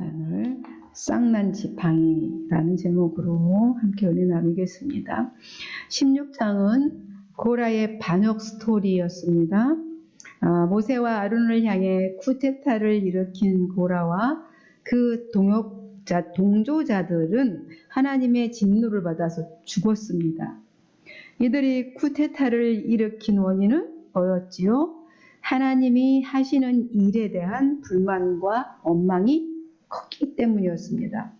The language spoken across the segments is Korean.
오늘 쌍난 지팡이라는 제목으로 함께 은혜 나누겠습니다. 16장은 고라의 반역 스토리였습니다. 아, 모세와 아론을 향해 쿠데타를 일으킨 고라와 그 동역자, 동조자들은 하나님의 진노를 받아서 죽었습니다. 이들이 쿠데타를 일으킨 원인은 뭐였지요? 하나님이 하시는 일에 대한 불만과 원망이 컸기 때문이었습니다.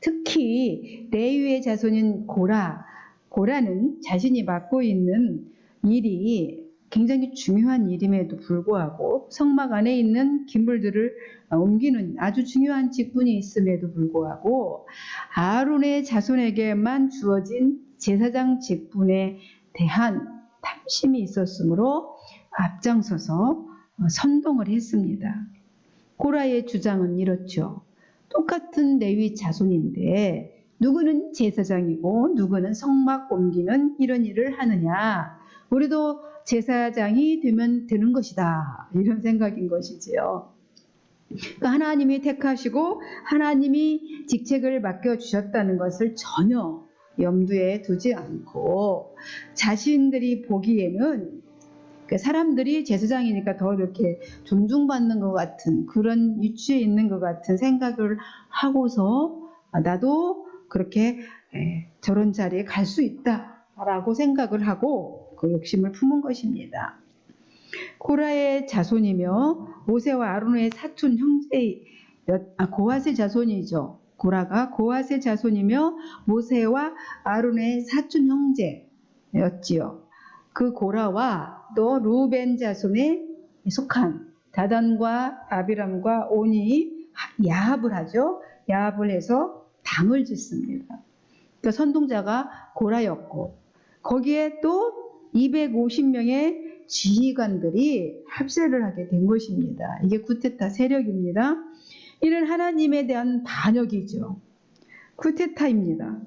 특히 레위의 자손인 고라, 고라는 자신이 맡고 있는 일이 굉장히 중요한 일임에도 불구하고 성막 안에 있는 기물들을 옮기는 아주 중요한 직분이 있음에도 불구하고 아론의 자손에게만 주어진 제사장 직분에 대한 탐심이 있었으므로 앞장서서 선동을 했습니다. 고라의 주장은 이렇죠. 똑같은 레위 자손인데 누구는 제사장이고 누구는 성막 옮기는 이런 일을 하느냐. 우리도 제사장이 되면 되는 것이다. 이런 생각인 것이지요. 그러니까 하나님이 택하시고 하나님이 직책을 맡겨주셨다는 것을 전혀 염두에 두지 않고 자신들이 보기에는 그 사람들이 제사장이니까 더 이렇게 존중받는 것 같은 그런 위치에 있는 것 같은 생각을 하고서 아, 나도 그렇게 에, 저런 자리에 갈 수 있다라고 생각을 하고 그 욕심을 품은 것입니다. 고라의 자손이며 모세와 아론의 사촌 형제 아, 고아의 자손이죠. 고라가 고아의 자손이며 모세와 아론의 사촌 형제였지요. 그 고라와 또 루벤 자손에 속한 다단과 아비람과 온이 야합을 하죠. 야합을 해서 당을 짓습니다. 그러니까 선동자가 고라였고 거기에 또 250명의 지휘관들이 합세를 하게 된 것입니다. 이게 구테타 세력입니다. 이는 하나님에 대한 반역이죠. 쿠테타입니다.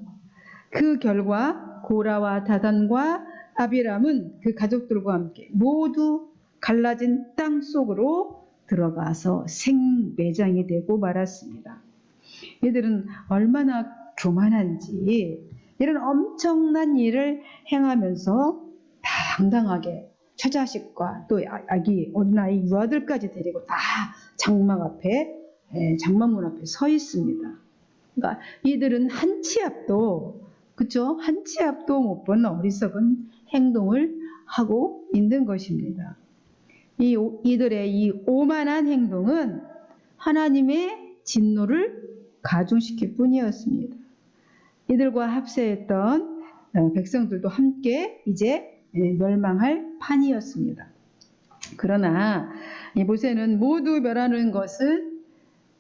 그 결과 고라와 다단과 아비람은 그 가족들과 함께 모두 갈라진 땅 속으로 들어가서 생매장이 되고 말았습니다. 이들은 얼마나 교만한지 이런 엄청난 일을 행하면서 당당하게 처자식과 또 아기 어린아이 유아들까지 데리고 다 장막 앞에 장막문 앞에 서 있습니다. 그러니까 이들은 한 치 앞도 그죠? 한 치 앞도 못 본 어리석은 행동을 하고 있는 것입니다. 이 이들의 이 오만한 행동은 하나님의 진노를 가중시킬 뿐이었습니다. 이들과 합세했던 어, 백성들도 함께 이제 멸망할 판이었습니다. 그러나 이 모세는 모두 멸하는 것은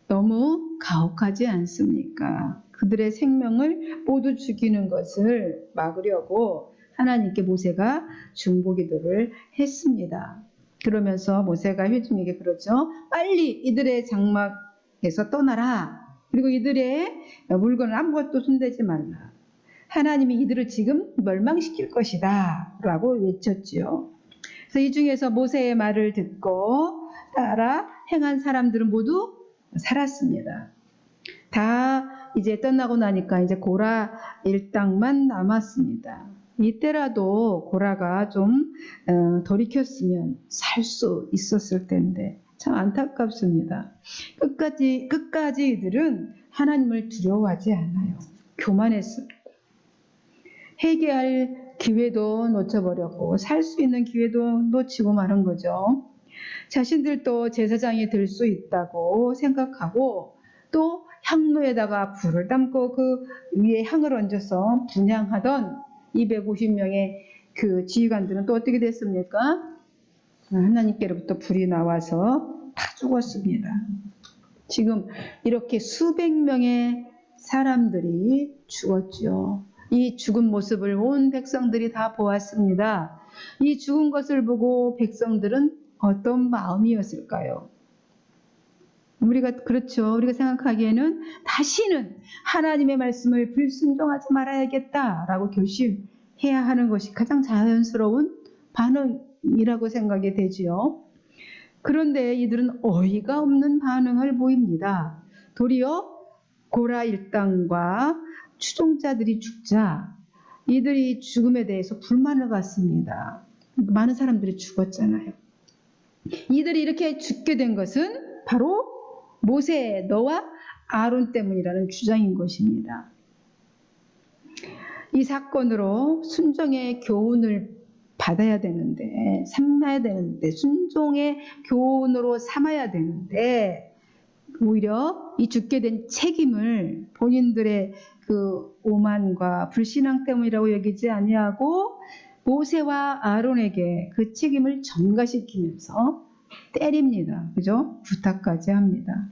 너무 가혹하지 않습니까? 그들의 생명을 모두 죽이는 것을 막으려고 하나님께 모세가 중보기도를 했습니다. 그러면서 모세가 회중에게 그러죠. 빨리 이들의 장막에서 떠나라. 그리고 이들의 물건을 아무것도 손대지 말라. 하나님이 이들을 지금 멸망시킬 것이다. 라고 외쳤지요. 그래서 이 중에서 모세의 말을 듣고 따라 행한 사람들은 모두 살았습니다. 다 이제 떠나고 나니까 이제 고라 일당만 남았습니다. 이때라도 고라가 좀 어, 돌이켰으면 살 수 있었을 텐데 참 안타깝습니다. 끝까지 끝까지 이들은 하나님을 두려워하지 않아요. 교만했습니다. 회개할 기회도 놓쳐버렸고 살 수 있는 기회도 놓치고 마는 거죠. 자신들도 제사장이 될 수 있다고 생각하고 또 향로에다가 불을 담고 그 위에 향을 얹어서 분향하던 250명의 그 지휘관들은 또 어떻게 됐습니까? 하나님께로부터 불이 나와서 다 죽었습니다. 지금 이렇게 수백 명의 사람들이 죽었죠. 이 죽은 모습을 온 백성들이 다 보았습니다. 이 죽은 것을 보고 백성들은 어떤 마음이었을까요? 우리가 그렇죠. 우리가 생각하기에는 다시는 하나님의 말씀을 불순종하지 말아야겠다라고 결심해야 하는 것이 가장 자연스러운 반응이라고 생각이 되지요. 그런데 이들은 어이가 없는 반응을 보입니다. 도리어 고라 일당과 추종자들이 죽자 이들이 죽음에 대해서 불만을 갖습니다. 많은 사람들이 죽었잖아요. 이들이 이렇게 죽게 된 것은 바로 모세, 너와 아론 때문이라는 주장인 것입니다. 이 사건으로 순종의 교훈을 받아야 되는데, 삼아야 되는데, 순종의 교훈으로 삼아야 되는데, 오히려 이 죽게 된 책임을 본인들의 그 오만과 불신앙 때문이라고 여기지 아니하고 모세와 아론에게 그 책임을 전가시키면서 때립니다. 그죠? 부탁까지 합니다.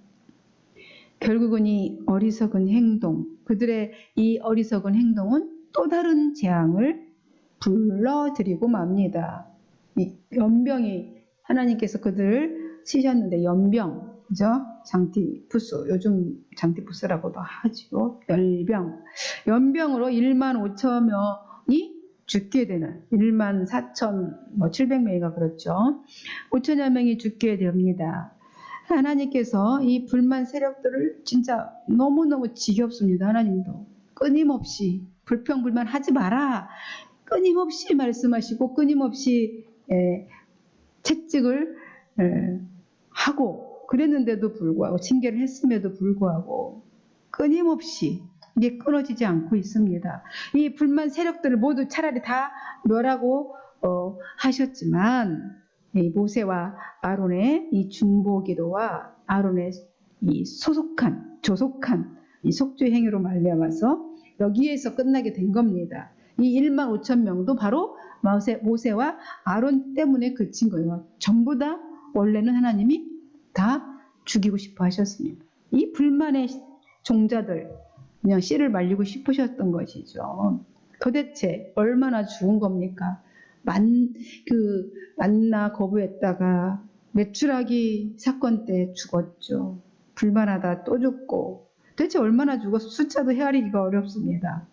결국은 이 어리석은 행동, 그들의 이 어리석은 행동은 또 다른 재앙을 불러들이고 맙니다. 이 연병이 하나님께서 그들을 치셨는데 연병, 그죠? 장티푸스, 요즘 장티푸스라고도 하지요. 열병. 연병으로 1만 5천 명이 죽게 되는 1만 4천 뭐 700명이가 그렇죠. 5천여 명이 죽게 됩니다. 하나님께서 이 불만 세력들을 진짜 너무너무 지겹습니다. 하나님도 끊임없이 불평불만 하지 마라. 끊임없이 말씀하시고 끊임없이 에, 채찍을 에, 하고 그랬는데도 불구하고 징계를 했음에도 불구하고 끊임없이 이게 끊어지지 않고 있습니다. 이 불만 세력들을 모두 차라리 다 멸하고 어, 하셨지만 이 모세와 아론의 이 중보 기도와 아론의 이 소속한 조속한 이 속죄 행위로 말미암아서 여기에서 끝나게 된 겁니다. 이 1만 5천 명도 바로 모세, 모세 와 아론 때문에 그친 거예요. 전부 다 원래는 하나님이 다 죽이고 싶어 하셨습니다. 이 불만의 종자들 그냥 씨를 말리고 싶으셨던 것이죠. 도대체 얼마나 죽은 겁니까? 만, 그, 만나 거부했다가 매출하기 사건 때 죽었죠. 불만하다 또 죽고. 도대체 얼마나 죽어서 숫자도 헤아리기가 어렵습니다.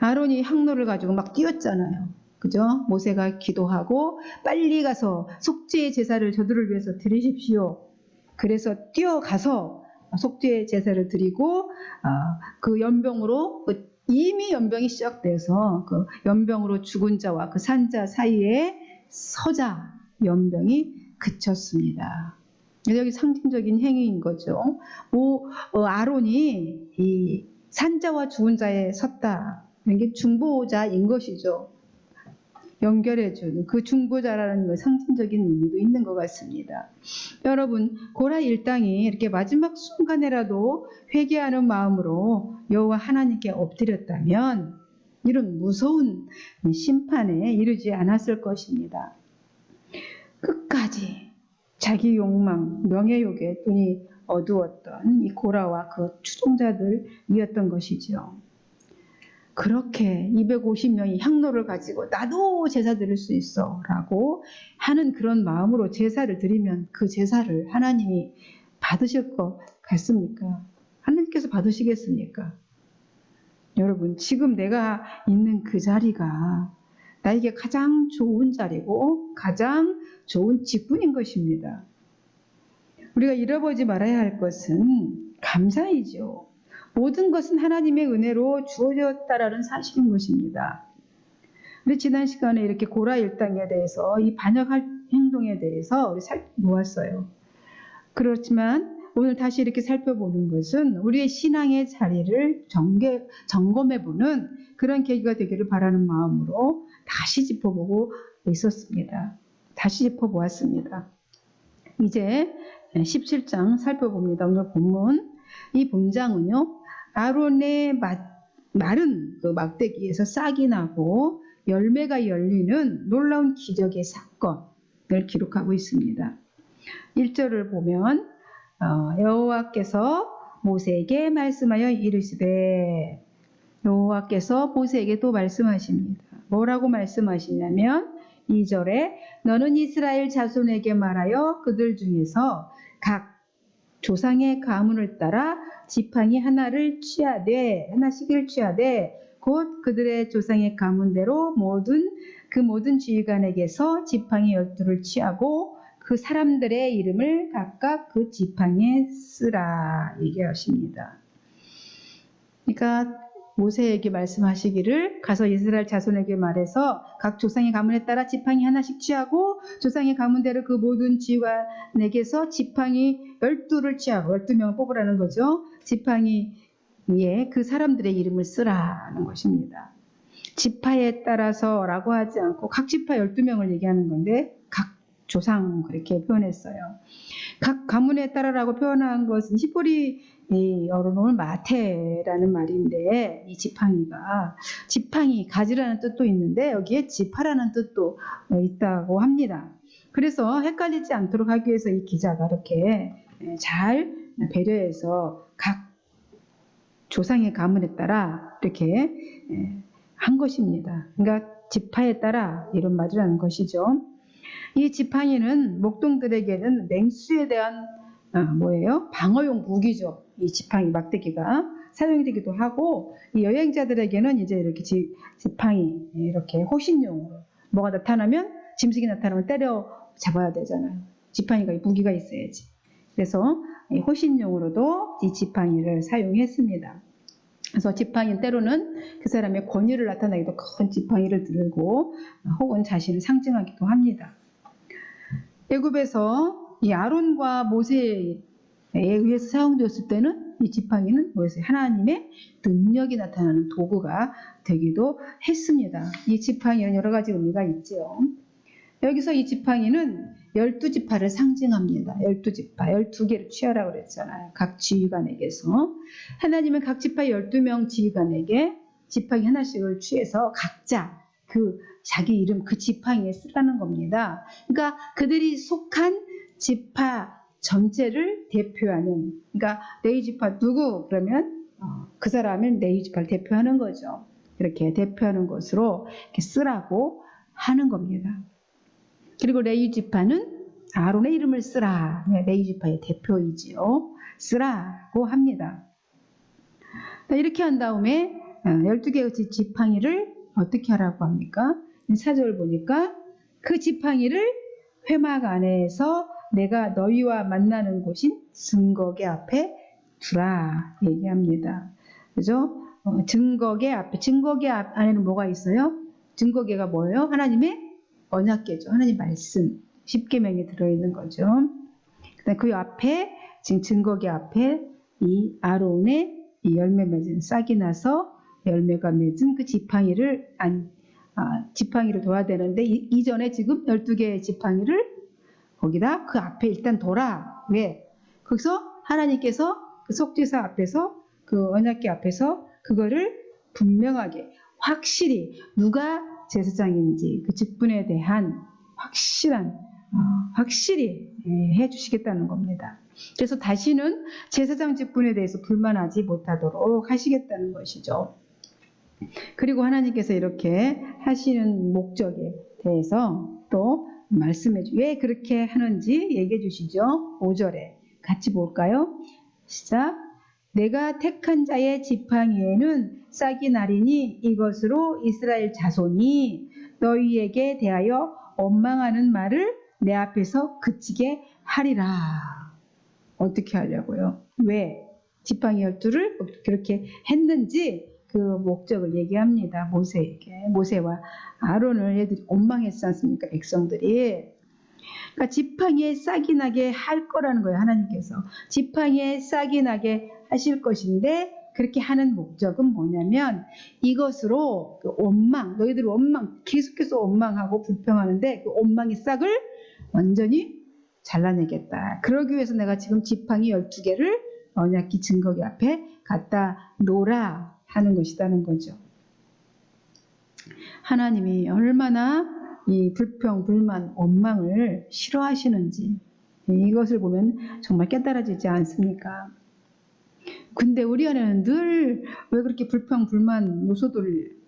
아론이 항로를 가지고 막 뛰었잖아요. 그죠? 모세가 기도하고 빨리 가서 속죄의 제사를 저들을 위해서 드리십시오. 그래서 뛰어가서 속죄의 제사를 드리고 아, 그 연병으로 그 이미 연병이 시작돼서 그 연병으로 죽은 자와 그 산자 사이에 서자 연병이 그쳤습니다. 여기 상징적인 행위인 거죠. 뭐 어, 아론이 이 산자와 죽은 자에 섰다. 이게 중보자인 것이죠. 연결해주는 그 중보자라는 그 상징적인 의미도 있는 것 같습니다. 여러분 고라 일당이 이렇게 마지막 순간에라도 회개하는 마음으로 여호와 하나님께 엎드렸다면 이런 무서운 심판에 이르지 않았을 것입니다. 끝까지 자기 욕망, 명예욕에 눈이 어두웠던 이 고라와 그 추종자들이었던 것이죠. 그렇게 250명이 향로를 가지고 나도 제사 드릴 수 있어 라고 하는 그런 마음으로 제사를 드리면 그 제사를 하나님이 받으실 것 같습니까? 하나님께서 받으시겠습니까? 여러분, 지금 내가 있는 그 자리가 나에게 가장 좋은 자리고 가장 좋은 직분인 것입니다. 우리가 잃어버리지 말아야 할 것은 감사이죠. 모든 것은 하나님의 은혜로 주어졌다라는 사실인 것입니다. 우리 지난 시간에 이렇게 고라 일당에 대해서 이 반역할 행동에 대해서 우리 살펴보았어요. 그렇지만 오늘 다시 이렇게 살펴보는 것은 우리의 신앙의 자리를 정개, 점검해보는 그런 계기가 되기를 바라는 마음으로 다시 짚어보고 있었습니다. 다시 짚어보았습니다. 이제 17장 살펴봅니다. 오늘 본문. 이 본장은요, 아론의 마른 그 막대기에서 싹이 나고 열매가 열리는 놀라운 기적의 사건을 기록하고 있습니다. 1절을 보면 어, 여호와께서 모세에게 말씀하여 이르시되 여호와께서 모세에게 또 말씀하십니다. 뭐라고 말씀하시냐면 2절에 너는 이스라엘 자손에게 말하여 그들 중에서 각 조상의 가문을 따라 지팡이 하나를 취하되 하나씩을 취하되 곧 그들의 조상의 가문대로 모든 그 모든 지휘관에게서 지팡이 열두를 취하고 그 사람들의 이름을 각각 그 지팡이에 쓰라 얘기하십니다. 그러니까 모세에게 말씀하시기를 가서 이스라엘 자손에게 말해서 각 조상의 가문에 따라 지팡이 하나씩 취하고 조상의 가문대로 그 모든 지휘관에게서 지팡이 열두를 취하고 열두 명을 뽑으라는 거죠. 지팡이 위에 그 사람들의 이름을 쓰라는 것입니다. 지파에 따라서 라고 하지 않고 각 지파 12명을 얘기하는 건데 각 조상 그렇게 표현했어요. 각 가문에 따라라고 표현한 것은 히브리 이 어른을 마테라는 말인데 이 지팡이가 지팡이 가지라는 뜻도 있는데 여기에 지파라는 뜻도 어, 있다고 합니다. 그래서 헷갈리지 않도록 하기 위해서 이 기자가 이렇게 예, 잘 배려해서 각 조상의 가문에 따라 이렇게 예, 한 것입니다. 그러니까 지파에 따라 이런 말을 하는 것이죠. 이 지팡이는 목동들에게는 맹수에 대한 아, 뭐예요? 방어용 무기죠. 이 지팡이 막대기가 사용되기도 하고 이 여행자들에게는 이제 이렇게 지, 지팡이 이렇게 호신용으로 뭐가 나타나면 짐승이 나타나면 때려 잡아야 되잖아요. 지팡이가 무기가 있어야지. 그래서 이 호신용으로도 이 지팡이를 사용했습니다. 그래서 지팡이는 때로는 그 사람의 권위를 나타내기도 큰 지팡이를 들고 혹은 자신을 상징하기도 합니다. 애굽에서 이 아론과 모세에 의해서 사용되었을 때는 이 지팡이는 뭐였어요? 하나님의 능력이 나타나는 도구가 되기도 했습니다. 이 지팡이는 여러 가지 의미가 있죠. 여기서 이 지팡이는 열두 지파를 상징합니다. 열두 지파, 열두 개를 취하라고 그랬잖아요. 각 지휘관에게서. 하나님은 각 지파 열두 명 지휘관에게 지팡이 하나씩을 취해서 각자 그 자기 이름 그 지팡이에 쓰라는 겁니다. 그러니까 그들이 속한 지파 전체를 대표하는 그러니까 네이 지파 누구 그러면 어, 그 사람은 네이 지파를 대표하는 거죠. 이렇게 대표하는 것으로 이렇게 쓰라고 하는 겁니다. 그리고 레이 지파는 아론의 이름을 쓰라. 레이 지파의 대표이지요. 쓰라고 합니다. 이렇게 한 다음에 12개의 지팡이를 어떻게 하라고 합니까? 사절 보니까 그 지팡이를 회막 안에서 내가 너희와 만나는 곳인 증거계 앞에 두라 얘기합니다. 그죠? 어, 증거계 앞에 증거계 앞 안에는 뭐가 있어요? 증거계가 뭐예요? 하나님의 언약계죠. 하나님 말씀 10계명이 들어 있는 거죠. 그 앞에 지금 증거계 앞에 이 아론의 이 열매 맺은 싹이 나서 열매가 맺은 그 지팡이를 안 아, 지팡이를 둬야 되는데 이, 이전에 지금 12개의 지팡이를 거기다 그 앞에 일단 둬라. 왜? 거기서 하나님께서 그 속죄사 앞에서 그 언약계 앞에서 그거를 분명하게 확실히 누가 제사장인지 그 직분에 대한 확실한 어, 확실히 예, 해주시겠다는 겁니다. 그래서 다시는 제사장 직분에 대해서 불만하지 못하도록 하시겠다는 것이죠. 그리고 하나님께서 이렇게 하시는 목적에 대해서 또 말씀해 주, 왜 그렇게 하는지 얘기해 주시죠. 5절에 같이 볼까요? 시작. 내가 택한 자의 지팡이에는 싹이 나리니 이것으로 이스라엘 자손이 너희에게 대하여 원망하는 말을 내 앞에서 그치게 하리라. 어떻게 하려고요? 왜 지팡이 열두를 그렇게 했는지 그 목적을 얘기합니다. 모세에게. 모세와 아론을 애들이 원망했지 않습니까? 백성들이. 그러니까 지팡이에 싹이 나게 할 거라는 거예요. 하나님께서. 지팡이에 싹이 나게 하실 것인데 그렇게 하는 목적은 뭐냐면 이것으로 그 원망, 너희들 원망, 계속해서 원망하고 불평하는데 그 원망의 싹을 완전히 잘라내겠다. 그러기 위해서 내가 지금 지팡이 12개를 언약기 증거기 앞에 갖다 놓으라 하는 것이라는 거죠. 하나님이 얼마나 이 불평, 불만, 원망을 싫어하시는지 이것을 보면 정말 깨달아지지 않습니까? 근데 우리 안에는 늘 왜 그렇게 불평, 불만 요소들이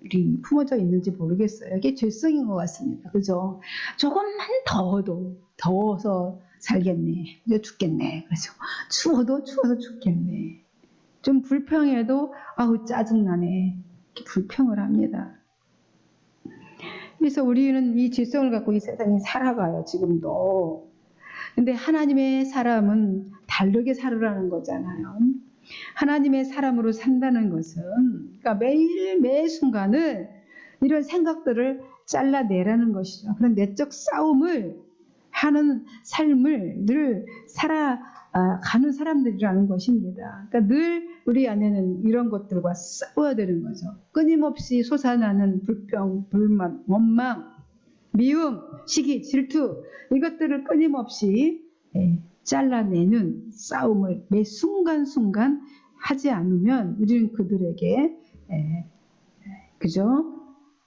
품어져 있는지 모르겠어요. 이게 죄성인 것 같습니다. 그죠? 조금만 더워도 더워서 살겠네. 이제 죽겠네. 그죠? 추워도 추워서 죽겠네. 좀 불평해도 아우 짜증나네. 불평을 합니다. 그래서 우리는 이 질성을 갖고 이 세상에 살아가요. 지금도. 근데 하나님의 사람은 다르게 살으라는 거잖아요. 하나님의 사람으로 산다는 것은 그러니까 매일 매 순간을 이런 생각들을 잘라내라는 것이죠. 그런 내적 싸움을 하는 삶을 늘 살아 가는 사람들이라는 것입니다. 그러니까 늘 우리 안에는 이런 것들과 싸워야 되는 거죠. 끊임없이 솟아나는 불평, 불만, 원망, 미움, 시기, 질투 이것들을 끊임없이 예, 잘라내는 싸움을 매 순간순간 하지 않으면 우리는 그들에게 예, 그죠?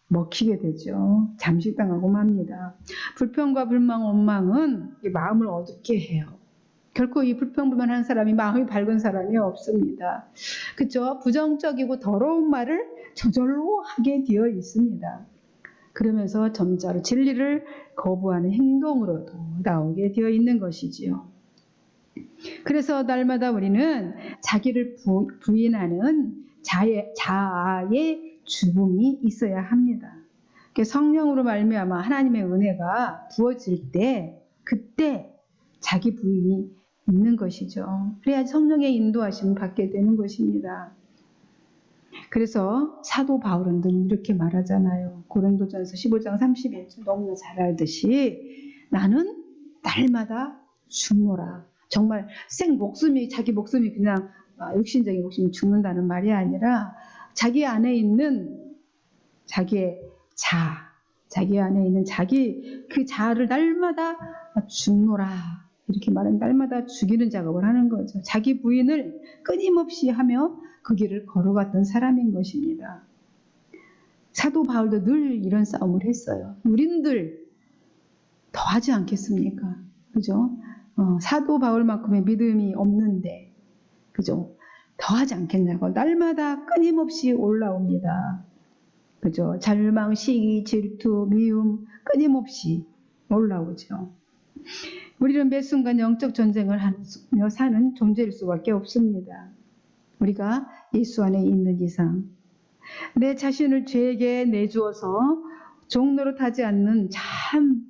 먹히게 되죠. 잠식당하고 맙니다. 불평과 불망, 원망은 이 마음을 어둡게 해요. 결코 이 불평, 불만하는 사람이 마음이 밝은 사람이 없습니다. 그죠? 부정적이고 더러운 말을 저절로 하게 되어 있습니다. 그러면서 점자로 진리를 거부하는 행동으로도 나오게 되어 있는 것이지요. 그래서 날마다 우리는 자기를 부, 부인하는 자의, 자아의 죽음이 있어야 합니다. 성령으로 말미암아 하나님의 은혜가 부어질 때 그때 자기 부인이 있는 것이죠. 그래야 성령의 인도하심을 받게 되는 것입니다. 그래서 사도 바울은 늘 이렇게 말하잖아요. 고린도전서 15장 31절 너무나 잘 알듯이 나는 날마다 죽노라. 정말 생 목숨이 자기 목숨이 그냥 아, 육신적인 목숨이 죽는다는 말이 아니라 자기 안에 있는 자기의 자, 자기 안에 있는 자기 그 자아를 날마다 죽노라. 이렇게 말은 날마다 죽이는 작업을 하는 거죠. 자기 부인을 끊임없이 하며 그 길을 걸어갔던 사람인 것입니다. 사도 바울도 늘 이런 싸움을 했어요. 우린들 더 하지 않겠습니까? 그죠? 어, 사도 바울만큼의 믿음이 없는데, 그죠? 더 하지 않겠냐고 날마다 끊임없이 올라옵니다. 그죠? 절망, 시기, 질투, 미움 끊임없이 올라오죠. 우리는 매 순간 영적 전쟁을 하며 사는 존재일 수밖에 없습니다. 우리가 예수 안에 있는 이상 내 자신을 죄에게 내주어서 종노릇하지 않는 참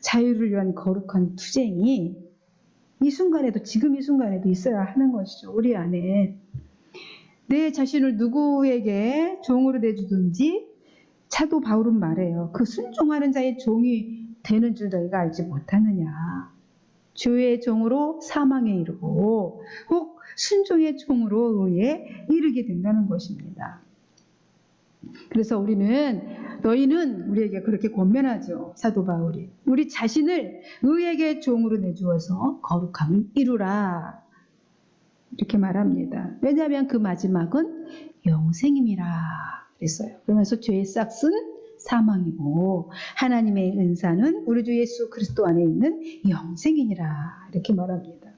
자유를 위한 거룩한 투쟁이 이 순간에도 지금 이 순간에도 있어야 하는 것이죠. 우리 안에 내 자신을 누구에게 종으로 내주든지 차도 바울은 말해요. 그 순종하는 자의 종이 되는 줄 너희가 알지 못하느냐. 주의 종으로 사망에 이르고 혹 순종의 종으로 의에 이르게 된다는 것입니다. 그래서 우리는 너희는 우리에게 그렇게 권면하죠. 사도 바울이. 우리 자신을 의에게 종으로 내주어서 거룩함을 이루라. 이렇게 말합니다. 왜냐하면 그 마지막은 영생임이라 그랬어요. 그러면서 죄의 싹은 사망이고 하나님의 은사는 우리 주 예수 그리스도 안에 있는 영생이니라 이렇게 말합니다.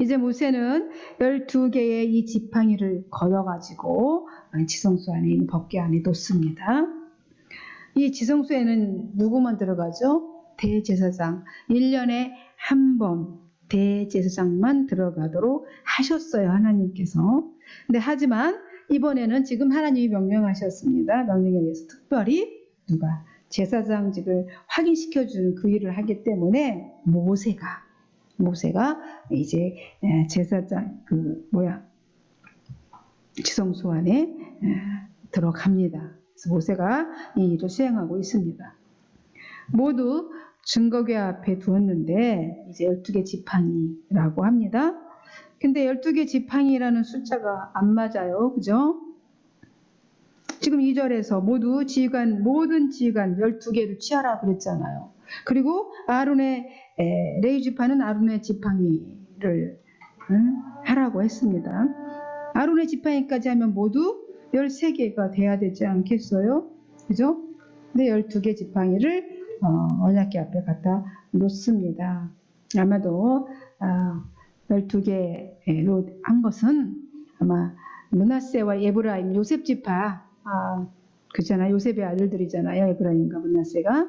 이제 모세는 12개의 이 지팡이를 걷어가지고 지성소 안에 있는 법궤 안에 놓습니다. 이 지성소에는 누구만 들어가죠? 대제사장. 1년에 한 번 대제사장만 들어가도록 하셨어요. 하나님께서. 근데 하지만 이번에는 지금 하나님이 명령하셨습니다. 명령에 의해서 특별히 누가 제사장직을 확인시켜 주는 그 일을 하기 때문에 모세가 모세가 이제 제사장 그 뭐야 지성소 안에 들어갑니다. 그래서 모세가 이 일을 수행하고 있습니다. 모두 증거궤 앞에 두었는데 이제 12개 지팡이라고 합니다. 근데 12개 지팡이라는 숫자가 안 맞아요. 그죠? 지금 2절에서 모두 지휘관, 모든 지휘관 12개를 취하라 그랬잖아요. 그리고 아론의 레이 지파는 아론의 지팡이를 응? 하라고 했습니다. 아론의 지팡이까지 하면 모두 13개가 돼야 되지 않겠어요? 그죠? 근데 12개 지팡이를 어, 언약계 앞에 갖다 놓습니다. 아마도 아, 12개로 한 것은 아마 문하세와 에브라임, 요셉 지파 아, 그잖아 요셉의 아들들이잖아요. 에브라임과 문하세가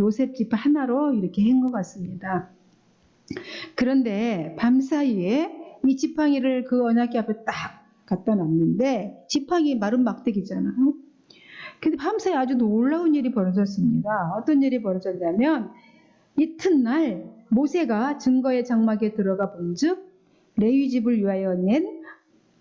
요셉 지파 하나로 이렇게 한 것 같습니다. 그런데 밤 사이에 이 지팡이를 그 언약궤 앞에 딱 갖다 놨는데 지팡이 마른 막대기잖아요. 근데 밤사이 아주 놀라운 일이 벌어졌습니다. 어떤 일이 벌어졌냐면 이튿날 모세가 증거의 장막에 들어가 본즉 레위 집을 위하여 낸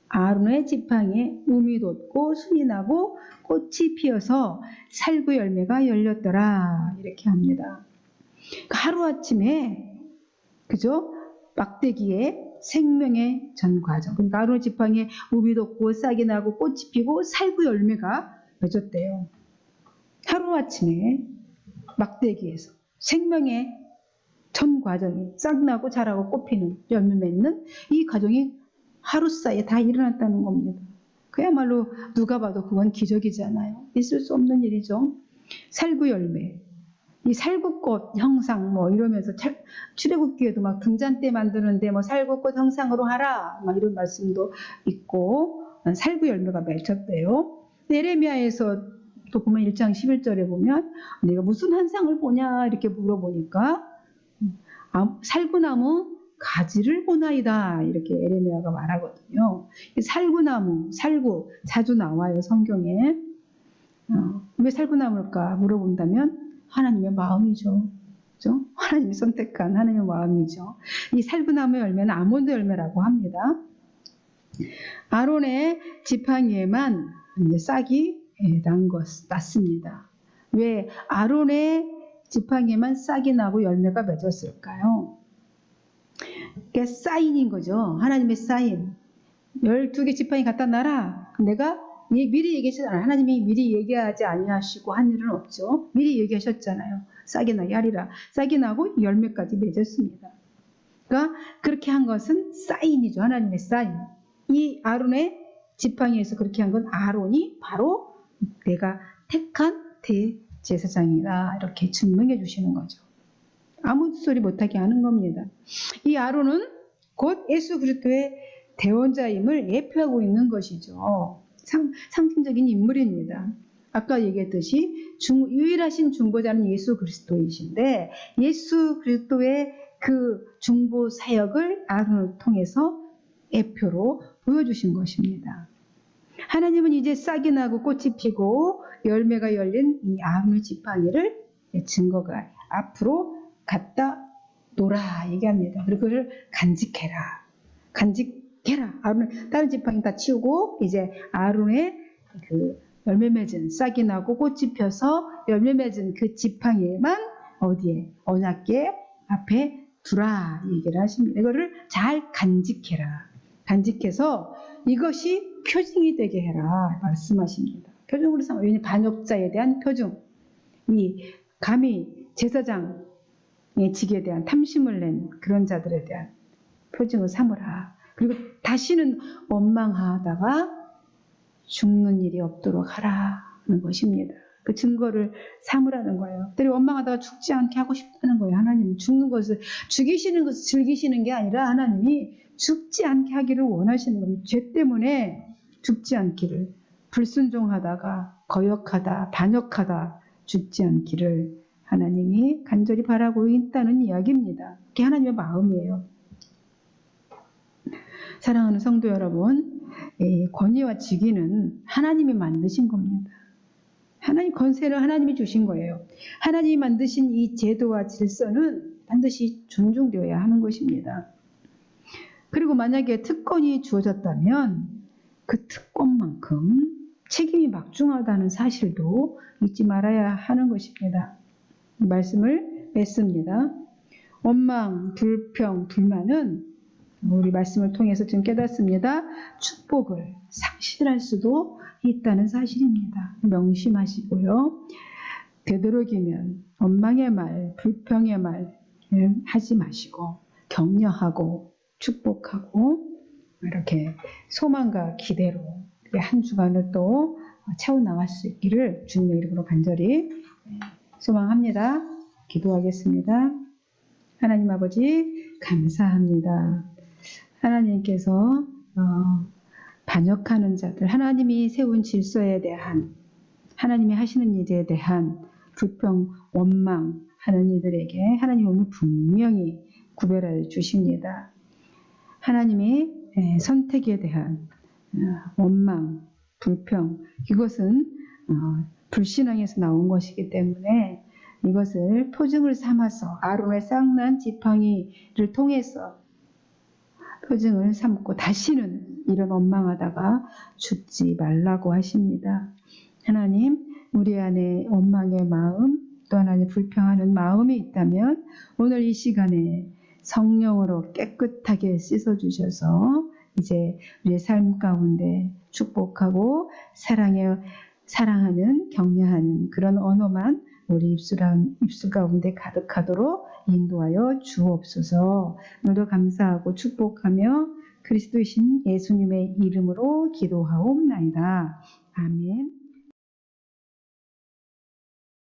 아론의 지팡이에 음이 돋고 순이 나고 꽃이 피어서 살구 열매가 열렸더라 이렇게 합니다. 하루 아침에 그죠? 막대기에 생명의 전 과정. 그러니까 아론 지팡이에 우비 돋고 싹이 나고 꽃이 피고 살구 열매가 맺었대요. 하루 아침에 막대기에서 생명의 전 과정이 싹 나고 자라고 꽃 피는 열매 맺는 이 과정이 하루 사이에 다 일어났다는 겁니다. 그야말로 누가 봐도 그건 기적이잖아요. 있을 수 없는 일이죠. 살구 열매. 이 살구꽃 형상 뭐 이러면서 찰- 출애굽기에도 막 등잔대 만드는데 뭐 살구꽃 형상으로 하라 막 이런 말씀도 있고 살구 열매가 맺혔대요. 네레미야에서 또 보면 1장 11절에 보면 내가 무슨 환상을 보냐 이렇게 물어보니까 아, 살구나무 가지를 보나이다 이렇게 에레미야가 말하거든요. 이 살구나무, 살구 자주 나와요 성경에. 어, 왜 살구나무일까 물어본다면 하나님의 마음이죠. 그죠? 하나님이 선택한 하나님의 마음이죠. 이 살구나무 열매는 아몬드 열매라고 합니다. 아론의 지팡이에만 싹이 예, 난 것, 났습니다. 왜 아론의 지팡이에만 싹이 나고 열매가 맺었을까요? 그게 사인인 거죠. 하나님의 사인. 12개 지팡이 갖다 놔라. 내가 예- 미리 얘기하셨잖아요. 하나님이 미리 얘기하지 아니하시고 한 일은 없죠. 미리 얘기하셨잖아요. 싹이 나게 하리라. 싹이 나고 열매까지 맺었습니다. 그러니까 그렇게 한 것은 사인이죠. 하나님의 사인. 이 아론의 지팡이에서 그렇게 한 건 아론이 바로 내가 택한 대 제사장이다. 이렇게 증명해 주시는 거죠. 아무 소리 못하게 하는 겁니다. 이 아론은 곧 예수 그리스도의 대원자임을 예표하고 있는 것이죠. 상, 상징적인 인물입니다. 아까 얘기했듯이 중- 유일하신 중보자는 예수 그리스도이신데 예수 그리스도의 그 중보 사역을 아론을 통해서 예표로 보여주신 것입니다. 하나님은 이제 싹이 나고 꽃이 피고 열매가 열린 이 아론의 지팡이를 증거가 앞으로 갖다 놓라 얘기합니다. 그리고 그를 간직해라. 간직해라. 아론 다른 지팡이 다 치우고 이제 아론의 그 열매 맺은 싹이 나고 꽃이 펴서 열매 맺은 그 지팡이에만 어디에 언약계 앞에 두라 얘기를 하십니다. 이거를 잘 간직해라. 간직해서 이것이 표징이 되게 해라 말씀하십니다. 표징으로 삼아 왜냐 반역자에 대한 표징. 이 감히 제사장의 직에 대한 탐심을 낸 그런 자들에 대한 표징을 삼으라. 그리고 다시는 원망하다가 죽는 일이 없도록 하라는 것입니다. 그 증거를 삼으라는 거예요. 들이 원망하다가 죽지 않게 하고 싶다는 거예요. 하나님 죽는 것을 죽이시는 것을 즐기시는 게 아니라 하나님이 죽지 않게 하기를 원하시는 겁니다. 죄 때문에 죽지 않기를 불순종하다가 거역하다 반역하다 죽지 않기를 하나님이 간절히 바라고 있다는 이야기입니다. 그게 하나님의 마음이에요. 사랑하는 성도 여러분, 이 권위와 직위는 하나님이 만드신 겁니다. 하나님 권세를 하나님이 주신 거예요. 하나님이 만드신 이 제도와 질서는 반드시 존중되어야 하는 것입니다. 그리고 만약에 특권이 주어졌다면 그 특권만큼 책임이 막중하다는 사실도 잊지 말아야 하는 것입니다. 이 말씀을 맺습니다. 원망, 불평, 불만은 우리 말씀을 통해서 지금 깨닫습니다. 축복을 상실할 수도 있다는 사실입니다. 명심하시고요. 되도록이면 원망의 말, 불평의 말 하지 마시고 격려하고 축복하고 이렇게 소망과 기대로 한 주간을 또 채워 나갈 수 있기를 주님의 이름으로 간절히 소망합니다. 기도하겠습니다. 하나님 아버지 감사합니다. 하나님께서 어, 반역하는 자들, 하나님이 세운 질서에 대한 하나님이 하시는 일에 대한 불평, 원망하는 이들에게 하나님 오늘 분명히 구별해 주십니다. 하나님의 에, 선택에 대한 어, 원망, 불평 이것은 어, 불신앙에서 나온 것이기 때문에 이것을 표징을 삼아서 아론의 쌍난 지팡이를 통해서 표징을 삼고 다시는 이런 원망하다가 죽지 말라고 하십니다. 하나님, 우리 안에 원망의 마음, 또 하나님 불평하는 마음이 있다면 오늘 이 시간에 성령으로 깨끗하게 씻어주셔서 이제 우리의 삶 가운데 축복하고 사랑에 사랑하는 격려하는 그런 언어만 우리 입술, 안- 입술 가운데 가득하도록 인도하여 주옵소서. 오늘도 감사하고 축복하며 그리스도이신 예수님의 이름으로 기도하옵나이다. 아멘.